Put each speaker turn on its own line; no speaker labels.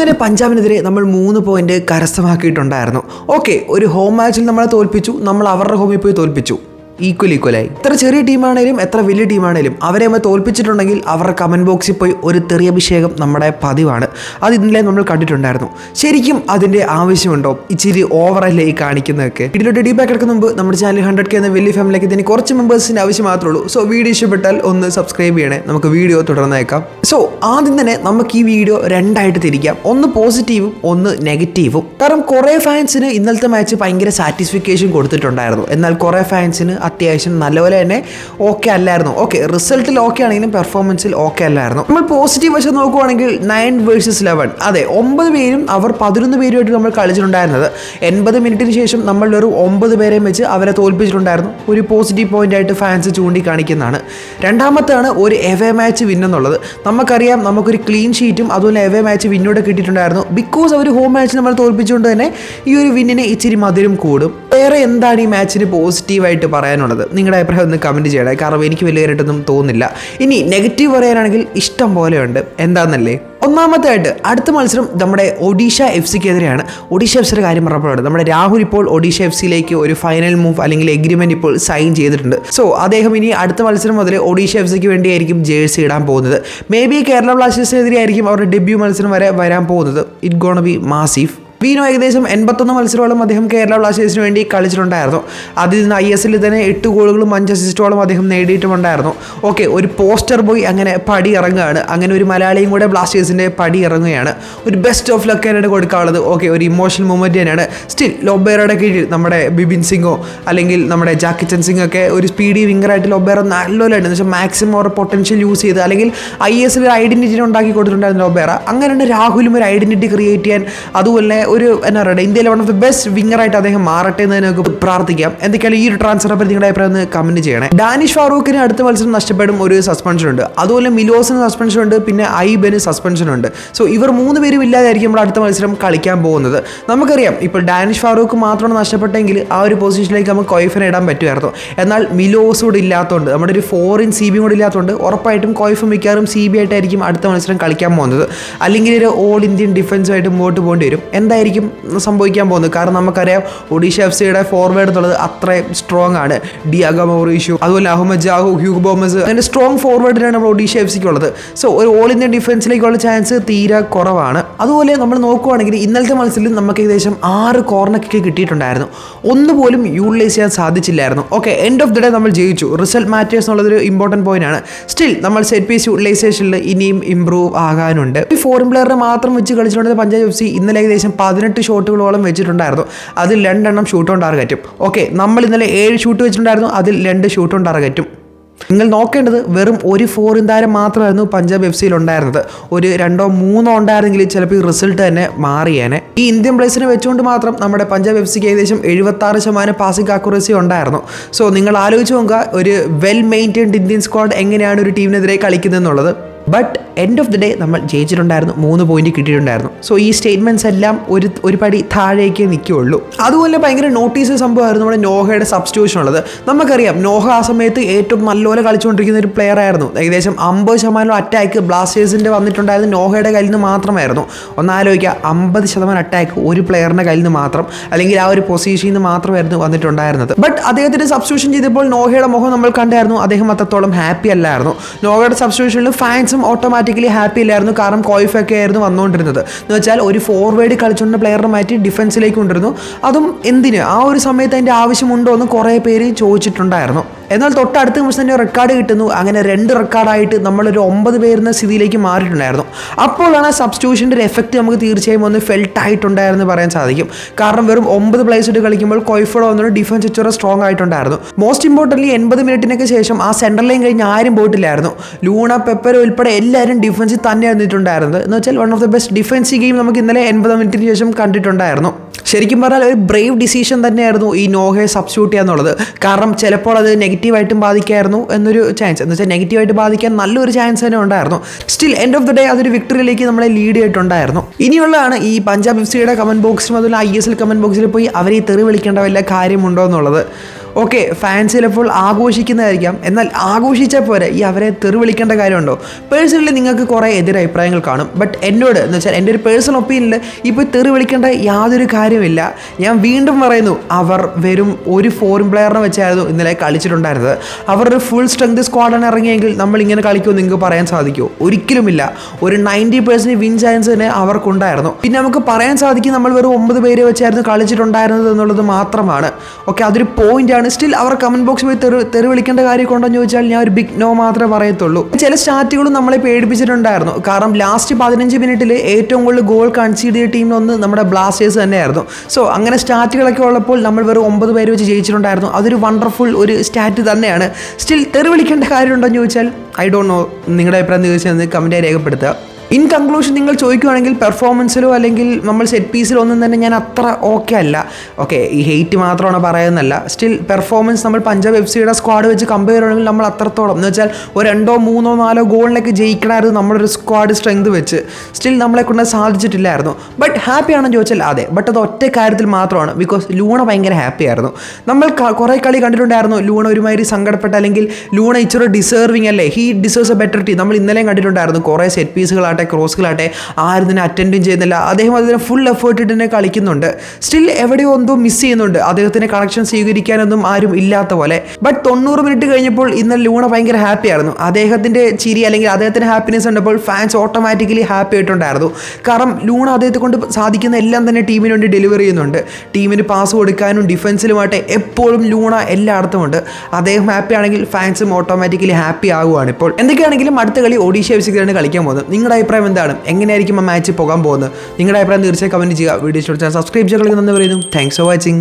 അങ്ങനെ പഞ്ചാബിനെതിരെ നമ്മൾ മൂന്ന് പോയിന്റ് കരസ്ഥമാക്കിയിട്ടുണ്ടായിരുന്നു. ഓക്കെ ഒരു ഹോം മാച്ചിൽ നമ്മളെ തോൽപ്പിച്ചു നമ്മൾ അവരുടെ ഹോമിൽ പോയി തോൽപ്പിച്ചു. ഈക്വൽ ഈക്വലായി എത്ര ചെറിയ ടീമാണേലും എത്ര വലിയ ടീമാണേലും അവരെ നമ്മൾ തോൽപ്പിച്ചിട്ടുണ്ടെങ്കിൽ അവരുടെ കമന്റ് ബോക്സിൽ പോയി ഒരു തെറിയഭിഷേകം നമ്മുടെ പതിവാണ്. അത് ഇന്നലെ നമ്മൾ കണ്ടിട്ടുണ്ടായിരുന്നു. ശരിക്കും അതിന്റെ ആവശ്യമുണ്ടോ? ഇച്ചിരി ഓവറല്ലേ ഈ കാണിക്കുന്നതൊക്കെ? വീഡിയോയുടെ ഡീ ബാക്ക് എടുക്കുന്ന മുമ്പ് നമ്മുടെ ചാനൽ ഹൺഡ്രഡ് കെ എന്ന വലിയ ഫാമിലിക്ക് ഇതിന് കുറച്ച് മെമ്പേഴ്സിന്റെ ആവശ്യം മാത്രമേ ഉള്ളൂ സോ വീഡിയോ ഇഷ്ടപ്പെട്ടാൽ ഒന്ന് സബ്സ്ക്രൈബ് ചെയ്യണേ. നമുക്ക് വീഡിയോ തുടർന്നേക്കാം സോ ആദ്യം തന്നെ നമുക്ക് ഈ വീഡിയോ രണ്ടായിട്ട് തിരിക്കാം. ഒന്ന് പോസിറ്റീവും ഒന്ന് നെഗറ്റീവും കാരണം കുറേ ഫാൻസിന് ഇന്നലത്തെ മാച്ച് ഭയങ്കര സാറ്റിസ്ഫിക്കേഷൻ കൊടുത്തിട്ടുണ്ടായിരുന്നു. എന്നാൽ കുറേ ഫാൻസിന് അത്യാവശ്യം നല്ലപോലെ തന്നെ ഓക്കെ അല്ലായിരുന്നു. ഓക്കെ റിസൾട്ടിൽ ഓക്കെ ആണെങ്കിലും പെർഫോമൻസിൽ ഓക്കെ അല്ലായിരുന്നു. നമ്മൾ പോസിറ്റീവ് വശം നോക്കുവാണെങ്കിൽ നയൻ വേഴ്സസ് ലെവൻ അതെ ഒമ്പത് പേരും അവർ പതിനൊന്ന് പേരുമായിട്ട് നമ്മൾ കളിച്ചിട്ടുണ്ടായിരുന്നത്. എൺപത് മിനിറ്റിന് ശേഷം നമ്മൾ ഒരു ഒമ്പത് പേരെയും വെച്ച് അവരെ തോൽപ്പിച്ചിട്ടുണ്ടായിരുന്നു. ഒരു പോസിറ്റീവ് പോയിന്റ് ആയിട്ട് ഫാൻസ് ചൂണ്ടിക്കാണിക്കുന്നതാണ്. രണ്ടാമത്താണ് ഒരു എവേ മാച്ച് വിൻ എന്നുള്ളത്. നമുക്കറിയാം നമുക്കൊരു ക്ലീൻ ഷീറ്റും അതുപോലെ എവേ മാച്ച് വിന്നോടെ കിട്ടിയിട്ടുണ്ടായിരുന്നു. ബിക്കോസ് അവർ ഹോം മാച്ച് നമ്മൾ തോൽപ്പിച്ചുകൊണ്ട് തന്നെ ഈ ഒരു വിന്നിനെ ഇച്ചിരി മധുരം കൂടും. വേറെ എന്താണ് ഈ മാച്ചിന് പോസിറ്റീവായിട്ട് പറയാനുള്ളത്? നിങ്ങളുടെ അഭിപ്രായം ഒന്ന് കമന്റ് ചെയ്യണേ. കാരണം എനിക്ക് വലിയതായിട്ടൊന്നും തോന്നുന്നില്ല. ഇനി നെഗറ്റീവ് പറയാനാണെങ്കിൽ ഇഷ്ടം പോലെയുണ്ട്. എന്താണെന്നല്ലേ ഒന്നാമതായിട്ട് അടുത്ത മത്സരം നമ്മുടെ ഒഡീഷ എഫ് സിക്കെതിരെയാണ് ഒഡീഷ എഫ് സിയുടെ കാര്യം പറഞ്ഞപ്പോഴാണ് നമ്മുടെ രാഹുൽ ഇപ്പോൾ ഒഡീഷ എഫ് സിയിലേക്ക് ഒരു ഫൈനൽ മൂവ് അല്ലെങ്കിൽ എഗ്രിമെന്റ് ഇപ്പോൾ സൈൻ ചെയ്തിട്ടുണ്ട്. സോ അദ്ദേഹം ഇനി അടുത്ത മത്സരം മുതൽ ഒഡീഷ എഫ് സിക്ക് വേണ്ടിയായിരിക്കും ജേഴ്സി ഇടാൻ പോകുന്നത്. മേ ബി കേരള ബ്ലാസ്റ്റേഴ്സിനെതിരെ ആയിരിക്കും അവരുടെ ഡെബ്യൂ മത്സരം വരെ വരാൻ പോകുന്നത്. ഇറ്റ് ഗോണ ബി മാസീവ് വീനോ ഏകദേശം എൺപത്തൊന്ന് മത്സരമോളം അദ്ദേഹം കേരള ബ്ലാസ്റ്റേഴ്സിന് വേണ്ടി കളിച്ചിട്ടുണ്ടായിരുന്നു. അതിൽ നിന്ന് ഐ എസ് എല്ലിൽ തന്നെ എട്ട് ഗോളുകളും അഞ്ച് അസിസ്റ്റോളം അദ്ദേഹം നേടിയിട്ടുമുണ്ടായിരുന്നു. ഓക്കെ ഒരു പോസ്റ്റർ ബോയ് അങ്ങനെ പടി ഇറങ്ങുകയാണ് അങ്ങനെ ഒരു മലയാളിയും കൂടെ ബ്ലാസ്റ്റേഴ്സിന്റെ പടി ഇറങ്ങുകയാണ് ഒരു ബെസ്റ്റ് ഓഫ് ലക്കാനായിട്ട് കൊടുക്കാനുള്ളത് ഓക്കെ ഒരു ഇമോഷണൽ മൂമെന്റ് തന്നെയാണ്. സ്റ്റിൽ ലൊബേറയുടെ കീഴിൽ നമ്മുടെ ബിബിൻ സിംഗോ അല്ലെങ്കിൽ നമ്മുടെ ജാക്കിച്ചൻ സിംഗ് ഒക്കെ ഒരു സ്പീഡി വിങ്ങറായിട്ട് ലൊബേറ നല്ലപോലെ എന്ന് വെച്ചാൽ മാക്സിമം അവരുടെ പൊട്ടൻഷ്യൽ യൂസ് ചെയ്ത് അല്ലെങ്കിൽ ഐ എസ് എൽ ഐഡന്റിറ്റി ഉണ്ടാക്കി കൊടുത്തിട്ടുണ്ടായിരുന്നു ലൊബേറ അങ്ങനെയാണ് രാഹുലും ഒരു ഐഡന്റിറ്റി ക്രിയേറ്റ് ചെയ്യാൻ അതുപോലെ ഒരു എന്താ പറയുക ഇന്ത്യയിലെ വൺ ഓഫ് ദി ബെസ്റ്റ് വിങ്ങറായിട്ട് അദ്ദേഹം മാറട്ടെ എന്ന് നമുക്ക് പ്രാർത്ഥിക്കാം. എന്തൊക്കെയാണ് ഈ ഒരു ട്രാൻസ്ഫറെ പറ്റി നിങ്ങളുടെ അഭിപ്രായം ഒന്ന് കമന്റ് ചെയ്യണേ. ഡാനിഷ് ഫാറൂഖിന് അടുത്ത മത്സരം നഷ്ടപ്പെടും ഒരു സസ്പെൻഷൻ ഉണ്ട്. അതുപോലെ മിലോസിന് സസ്പെൻഷൻ ഉണ്ട് പിന്നെ ഐബന് സസ്പെൻഷൻ ഉണ്ട്. സോ ഇവർ മൂന്ന് പേരും ഇല്ലാതായിരിക്കും നമ്മൾ അടുത്ത മത്സരം കളിക്കാൻ പോകുന്നത്. നമുക്കറിയാം ഇപ്പോൾ ഡാനിഷ് ഫാറൂഖ് മാത്രമാണ് നഷ്ടപ്പെട്ടെങ്കിൽ ആ ഒരു പൊസിഷനിലേക്ക് നമുക്ക് കോയ്ഫിനെ ഇടാൻ പറ്റുമായിരുന്നു. എന്നാൽ മിലോസ് കൂടെ ഇല്ലാത്തതുകൊണ്ട് നമ്മുടെ ഒരു ഫോറിൻ സി ബി കൂടെ ഇല്ലാത്തതുകൊണ്ട് ഉറപ്പായിട്ടും കോയ്ഫ് മിക്കവാറും സി ബി ആയിട്ടായിരിക്കും അടുത്ത മത്സരം കളിക്കാൻ പോകുന്നത്. അല്ലെങ്കിൽ ഒരു ഓൾ ഇന്ത്യൻ ഡിഫൻസുമായിട്ട് മുമ്പോട്ട് പോകേണ്ടി വരും. എന്തായിരിക്കും സംഭവിക്കാൻ പോകുന്നത്. കാരണം നമുക്കറിയാം ഒഡീഷ എഫ് സിയുടെ ഫോർവേഡ് എന്നുള്ളത് അത്രയും സ്ട്രോങ് ആണ്. ഡിയാഗോ മൗറീഷ്യൂ അതുപോലെ അഹമ്മദ് ജാഹു ഹ്യൂഗ് ബോമസ് അങ്ങനെ സ്ട്രോങ് ഫോർവേഡിനാണ് നമ്മൾ ഒഡീഷ എഫ് സിക്ക് ഉള്ളത്. സോ ഒരു ഓൾ ഇന്ത്യൻ ഡിഫൻസിലേക്കുള്ള ചാൻസ് തീരെ കുറവാണ്. അതുപോലെ നമ്മൾ നോക്കുവാണെങ്കിൽ ഇന്നലത്തെ മത്സരത്തിൽ നമുക്ക് ഏകദേശം ആറ് കോർണർ കിക്ക് കിട്ടിയിട്ടുണ്ടായിരുന്നു. ഒന്നുപോലും യൂട്ടിലൈസ് ചെയ്യാൻ സാധിച്ചില്ലായിരുന്നു. Okay end of the day നമ്മൾ ജയിച്ചു. റിസൾട്ട് മാറ്റേഴ്സ് എന്നുള്ളതൊരു ഇമ്പോർട്ടന്റ് പോയിന്റ് ആണ്. സ്റ്റിൽ നമ്മൾ സെറ്റ് പീസ് യൂട്ടിലൈസേഷനിൽ ഇനിയും ഇമ്പ്രൂവ് ആകാനുണ്ട്. ഈ ഫോറിൻ പ്ലെയറിനെ മാത്രം വെച്ച് കളിച്ചുകൊണ്ടിരുന്ന പഞ്ചാബ് എഫ് സി ഇന്നലെ ഏകദേശം പതിനെട്ട് ഷോട്ടുകളോളം വെച്ചിട്ടുണ്ടായിരുന്നു. അതിൽ രണ്ടെണ്ണം ഷൂട്ട് ടാർഗറ്റും. ഓക്കെ നമ്മൾ ഇന്നലെ ഏഴ് ഷൂട്ട് വെച്ചിട്ടുണ്ടായിരുന്നു. അതിൽ രണ്ട് ഷൂട്ട് ടാർഗറ്റും. നിങ്ങൾ നോക്കേണ്ടത് വെറും ഒരു ഫോറിൻ താരം മാത്രമായിരുന്നു പഞ്ചാബ് എഫ് സിയിൽ ഉണ്ടായിരുന്നത്. ഒരു രണ്ടോ മൂന്നോ ഉണ്ടായിരുന്നെങ്കിൽ ചിലപ്പോൾ ഈ റിസൾട്ട് തന്നെ മാറിയേനെ. ഈ ഇന്ത്യൻ പ്ലേസിനെ വെച്ചുകൊണ്ട് മാത്രം നമ്മുടെ പഞ്ചാബ് എഫ് സിക്ക് ഏകദേശം എഴുപത്തി ആറ് ശതമാനം പാസിംഗ് അക്യുറസി ഉണ്ടായിരുന്നു. സോ നിങ്ങൾ ആലോചിച്ച് നോക്കുക ഒരു വെൽ മെയിന്റൈൻഡ് ഇന്ത്യൻ സ്ക്വാഡ് എങ്ങനെയാണ് ഒരു ടീമിനെതിരെ കളിക്കുന്നതെന്നുള്ളത്. But end of the day നമ്മൾ ജയിച്ചിട്ടുണ്ടായിരുന്നു മൂന്ന് പോയിന്റ് കിട്ടിയിട്ടുണ്ടായിരുന്നു. സോ ഈ സ്റ്റേറ്റ്മെന്റ്സ് എല്ലാം ഒരു ഒരു പടി താഴേക്ക് നിൽക്കുകയുള്ളൂ. അതുപോലെ ഭയങ്കര നോട്ടീസ് സംഭവമായിരുന്നു നമ്മുടെ നോഹയുടെ സബ്സ്റ്റിറ്റ്യൂഷൻ ഉള്ളത്. നമുക്കറിയാം നോഹ ആ സമയത്ത് ഏറ്റവും നല്ലപോലെ കളിച്ചുകൊണ്ടിരിക്കുന്ന ഒരു പ്ലെയർ ആയിരുന്നു. ഏകദേശം അമ്പത് ശതമാനം അറ്റാക്ക് ബ്ലാസ്റ്റേഴ്സിന്റെ വന്നിട്ടുണ്ടായിരുന്നു നോഹയുടെ കയ്യിൽ നിന്ന് മാത്രമായിരുന്നു. ഒന്നാലോചിക്കുക അമ്പത് ശതമാനം അറ്റാക്ക് ഒരു പ്ലെയറിന്റെ കയ്യിൽ നിന്ന് മാത്രം അല്ലെങ്കിൽ ആ ഒരു പൊസിഷനിൽ നിന്ന് മാത്രമായിരുന്നു വന്നിട്ടുണ്ടായിരുന്നത്. ബട്ട് അദ്ദേഹത്തിന് സബ്സ്റ്റിറ്റ്യൂഷൻ ചെയ്തപ്പോൾ നോഹയുടെ മുഖം നമ്മൾ കണ്ടായിരുന്നു അദ്ദേഹം അത്രത്തോളം ഹാപ്പി അല്ലായിരുന്നു. നോഹയുടെ സബ്സ്റ്റിറ്റ്യൂഷനിൽ ഫാൻസും ഓട്ടോമാറ്റിക്കലി ഹാപ്പി ഇല്ലായിരുന്നു. കാരണം കോയിഫൊക്കെ ആയിരുന്നു വന്നുകൊണ്ടിരുന്നത്. എന്ന് വെച്ചാൽ ഒരു ഫോർവേഡ് കളിച്ചുകൊണ്ട് പ്ലെയറിനെ മാറ്റി ഡിഫൻസിലേക്ക് കൊണ്ടിരുന്നു അതും എന്തിന്? ആ ഒരു സമയത്ത് അതിന്റെ ആവശ്യമുണ്ടോ എന്ന് കുറേ പേര് ചോദിച്ചിട്ടുണ്ടായിരുന്നു. എന്നാൽ തൊട്ടടുത്ത നിമിഷം തന്നെ റെക്കോർഡ് കിട്ടുന്നു. അങ്ങനെ രണ്ട് റെക്കോർഡായിട്ട് നമ്മളൊരു ഒമ്പത് പേരുന്ന സ്ഥിതിയിലേക്ക് മാറിയിട്ടുണ്ടായിരുന്നു. അപ്പോഴാണ് ആ സബ്സ്റ്റിറ്റ്യൂഷന്റെ ഒരു എഫക്റ്റ് നമുക്ക് തീർച്ചയായും ഒന്ന് ഫെൽട്ട് ആയിട്ടുണ്ടായിരുന്നു പറയാൻ സാധിക്കും. കാരണം വെറും ഒമ്പത് പ്ലേസ് ഇട്ട് കളിക്കുമ്പോൾ കോയ്ഫോഡ് വന്നൊരു ഡിഫൻസ് ഇച്ചിരി സ്ട്രോങ് ആയിട്ടുണ്ടായിരുന്നു. മോസ്റ്റ് ഇമ്പോർട്ടന്റ്ലി എൺപത് മിനിറ്റിനൊക്കെ ശേഷം ആ സെൻട്രൽ ലൈൻ കഴിഞ്ഞ് ആരും പോയിട്ടില്ലായിരുന്നു. ലൂണ പെപ്പർ ഉൾപ്പെടെ എല്ലാവരും ഡിഫൻസിൽ തന്നെ ഇരുന്നിട്ടുണ്ടായിരുന്നത് എന്ന് വെച്ചാൽ one of the best defence game നമുക്ക് ഇന്നലെ എൺപത് മിനിറ്റിന് ശേഷം കണ്ടിട്ടുണ്ടായിരുന്നു. ശരിക്കും പറഞ്ഞാൽ ഒരു ബ്രേവ് ഡിസിഷൻ തന്നെയായിരുന്നു ഈ നോഹയെ സബ്സ്റ്റിറ്റ്യൂട്ട് ചെയ്യാന്നുള്ളത് കാരണം ചിലപ്പോൾ അത് നെഗറ്റീവായിട്ടും ബാധിക്കായിരുന്നു എന്നൊരു ചാൻസ് എന്ന് വെച്ചാൽ നെഗറ്റീവായിട്ട് ബാധിക്കാൻ നല്ലൊരു ചാൻസ് തന്നെ ഉണ്ടായിരുന്നു. Still end of the day അതൊരു വിക്ടറിയിലേക്ക് നമ്മളെ ലീഡ് ചെയ്തിട്ടുണ്ടായിരുന്നു. ഇനിയുള്ളതാണ് ഈ പഞ്ചാബ് എഫ് സിയുടെ കമന്റ് ബോക്സിലും അതുപോലെ ഐ എസ് എൽ കമന്റ് ബോക്സിൽ പോയി അവരെ തെറി വിളിക്കേണ്ട വല്ല കാര്യമുണ്ടോ എന്നുള്ളത്. ഓക്കെ ഫാൻസ് ചിലപ്പോൾ ആഘോഷിക്കുന്നതായിരിക്കാം. എന്നാൽ ആഘോഷിച്ചാൽ പോരെ ഈ അവരെ തെറി വിളിക്കേണ്ട കാര്യമുണ്ടോ? പേഴ്സണലി നിങ്ങൾക്ക് കുറേ എതിരഭിപ്രായങ്ങൾ കാണും. ബട്ട് എന്നോട് എന്ന് വെച്ചാൽ എന്റെ ഒരു പേഴ്സണൽ ഒപ്പീനിയനിൽ ഇപ്പോൾ തെറി വിളിക്കേണ്ട യാതൊരു കാര്യമില്ല ഞാൻ വീണ്ടും പറയുന്നു അവർ വെറും ഒരു ഫോറിൻ പ്ലെയറിനെ വെച്ചായിരുന്നു ഇന്നലെ കളിച്ചിട്ടുണ്ടായിരുന്നത്. അവർ ഒരു ഫുൾ സ്ട്രെങ്ത് സ്ക്വാഡാണ് ഇറങ്ങിയെങ്കിൽ നമ്മൾ ഇങ്ങനെ കളിക്കുമോ നിങ്ങൾക്ക് പറയാൻ സാധിക്കുമോ? ഒരിക്കലുമില്ല. ഒരു നയന്റി പേഴ്സന്റ് വിൻ ചാൻസ് തന്നെ അവർക്കുണ്ടായിരുന്നു. പിന്നെ നമുക്ക് പറയാൻ സാധിക്കും നമ്മൾ വെറും ഒമ്പത് പേരെ വെച്ചായിരുന്നു കളിച്ചിട്ടുണ്ടായിരുന്നത് എന്നുള്ളത് മാത്രമാണ്. ഓക്കെ അതൊരു പോയിന്റ് ആണ് സ്റ്റിൽ അവർ കമന്റ് ബോക്സ് പോയി തെറി തെറി വിളിക്കേണ്ട കാര്യമൊക്കെ ഉണ്ടോ എന്ന് ചോദിച്ചാൽ ഞാൻ ഒരു ബിഗ് നോ മാത്രമേ പറയത്തുള്ളൂ. ചില സ്റ്റാറ്റുകളും നമ്മളെ പേടിപ്പിച്ചിട്ടുണ്ടായിരുന്നു. കാരണം ലാസ്റ്റ് പതിനഞ്ച് മിനിറ്റിൽ ഏറ്റവും കൂടുതൽ ഗോൾ കൺസീഡ് ചെയ്ത ടീമിലൊന്ന് നമ്മുടെ ബ്ലാസ്റ്റേഴ്സ് തന്നെയായിരുന്നു. സോ അങ്ങനെ സ്റ്റാറ്റുകളൊക്കെ ഉള്ളപ്പോൾ നമ്മൾ വെറും ഒമ്പത് പേര് വെച്ച് ജയിച്ചിട്ടുണ്ടായിരുന്നു. അതൊരു വണ്ടർഫുൾ ഒരു സ്റ്റാറ്റ് തന്നെയാണ്. സ്റ്റിൽ തെറി വിളിക്കേണ്ട കാര്യമുണ്ടോ എന്ന് ചോദിച്ചാൽ ഐ ഡോണ്ട് നോ നിങ്ങളുടെ അഭിപ്രായം തീർച്ചയായും കമന്റായി രേഖപ്പെടുത്തുക. ഇൻ കൺക്ലൂഷൻ നിങ്ങൾ ചോദിക്കുകയാണെങ്കിൽ പെർഫോമൻസിലോ അല്ലെങ്കിൽ നമ്മൾ സെറ്റ് പീസിലോ ഒന്നും തന്നെ ഞാൻ അത്ര ഓക്കെ അല്ല. ഓക്കെ ഈ ഹെയ്റ്റ് മാത്രമാണ് പറയുന്നതല്ല. സ്റ്റിൽ പെർഫോമൻസ് നമ്മൾ പഞ്ചാബ് എഫ് സിയുടെ സ്ക്വാഡ് വെച്ച് കമ്പയർ ചെയ്യണമെങ്കിൽ നമ്മൾ അത്രത്തോളം. എന്ന് വെച്ചാൽ ഒരു രണ്ടോ മൂന്നോ നാലോ ഗോളിനൊക്കെ ജയിക്കണമായിരുന്നു നമ്മളൊരു സ്ക്വാഡ് സ്ട്രെങ്ത് വെച്ച്. സ്റ്റിൽ നമ്മളെ കൊണ്ട് സാധിച്ചിട്ടില്ലായിരുന്നു. ബട്ട് ഹാപ്പി ആണെന്ന് ചോദിച്ചാൽ അതെ. ബട്ട് അത് ഒറ്റ കാര്യത്തിൽ മാത്രമാണ്. ബിക്കോസ് ലൂണ ഭയങ്കര ഹാപ്പി ആയിരുന്നു. നമ്മൾ കുറേ കളി കണ്ടിട്ടുണ്ടായിരുന്നു. ലൂണ ഒരുമാതിരി സങ്കടപ്പെട്ട അല്ലെങ്കിൽ ലൂണ ഇച്ചിരി ഡിസേർവിങ് അല്ലേ? He deserves a better team നമ്മൾ ഇന്നലെയും കണ്ടിട്ടുണ്ടായിരുന്നു. കുറേ സെറ്റ് പീസുകളാട്ടെ ക്രോസുകളാട്ടെ ആരും തന്നെ അറ്റൻഡും ചെയ്യുന്നില്ല. അദ്ദേഹം അതിന് ഫുൾ എഫേർട്ട് ഇട്ട് തന്നെ കളിക്കുന്നുണ്ട്. സ്റ്റിൽ എവിടെയോ എന്തോ മിസ് ചെയ്യുന്നുണ്ട്. അദ്ദേഹത്തിന് കണക്ഷൻ സ്വീകരിക്കാനൊന്നും ആരും ഇല്ലാത്ത പോലെ. ബട്ട് തൊണ്ണൂറ് മിനിറ്റ് കഴിഞ്ഞപ്പോൾ ഇന്നലെ ലൂണ ഭയങ്കര ഹാപ്പി ആയിരുന്നു. അദ്ദേഹത്തിന്റെ ചിരി അല്ലെങ്കിൽ അദ്ദേഹത്തിന് ഹാപ്പിനെസ് ഉണ്ടപ്പോൾ ഫാൻസ് ഓട്ടോമാറ്റിക്കലി ഹാപ്പി ആയിട്ടുണ്ടായിരുന്നു. കാരണം ലൂണ അദ്ദേഹത്തെ കൊണ്ട് സാധിക്കുന്ന എല്ലാം തന്നെ ടീമിന് വേണ്ടി ഡെലിവറി ചെയ്യുന്നുണ്ട്. ടീമിന് പാസ് കൊടുക്കാനും ഡിഫൻസിലുമായിട്ട് എപ്പോഴും ലൂണ എല്ലായിടത്തും ഉണ്ട്. അദ്ദേഹം ഹാപ്പി ആണെങ്കിൽ ഫാൻസും ഓട്ടോമാറ്റിക്കലി ഹാപ്പി ആകുവാണ് ഇപ്പോൾ. എന്തൊക്കെയാണെങ്കിലും അടുത്ത കളി ഒഡീഷ എഫ് കളിക്കാൻ പോകുന്നത്. നിങ്ങളുടെ അഭിപ്രായം എന്താണ്? എങ്ങനെയായിരിക്കും ആ മാച്ച് പോകാൻ പോകുന്നത്? നിങ്ങളുടെ അഭിപ്രായം തീർച്ചയായും കമന്റ് ചെയ്യുക. വീഡിയോ ഇഷ്ടപ്പെട്ടാൽ സബ്സ്ക്രൈബ് ചെയ്യുക. എന്ന് പറയുന്നു താങ്ക്സ് ഫോർ വാച്ചിങ്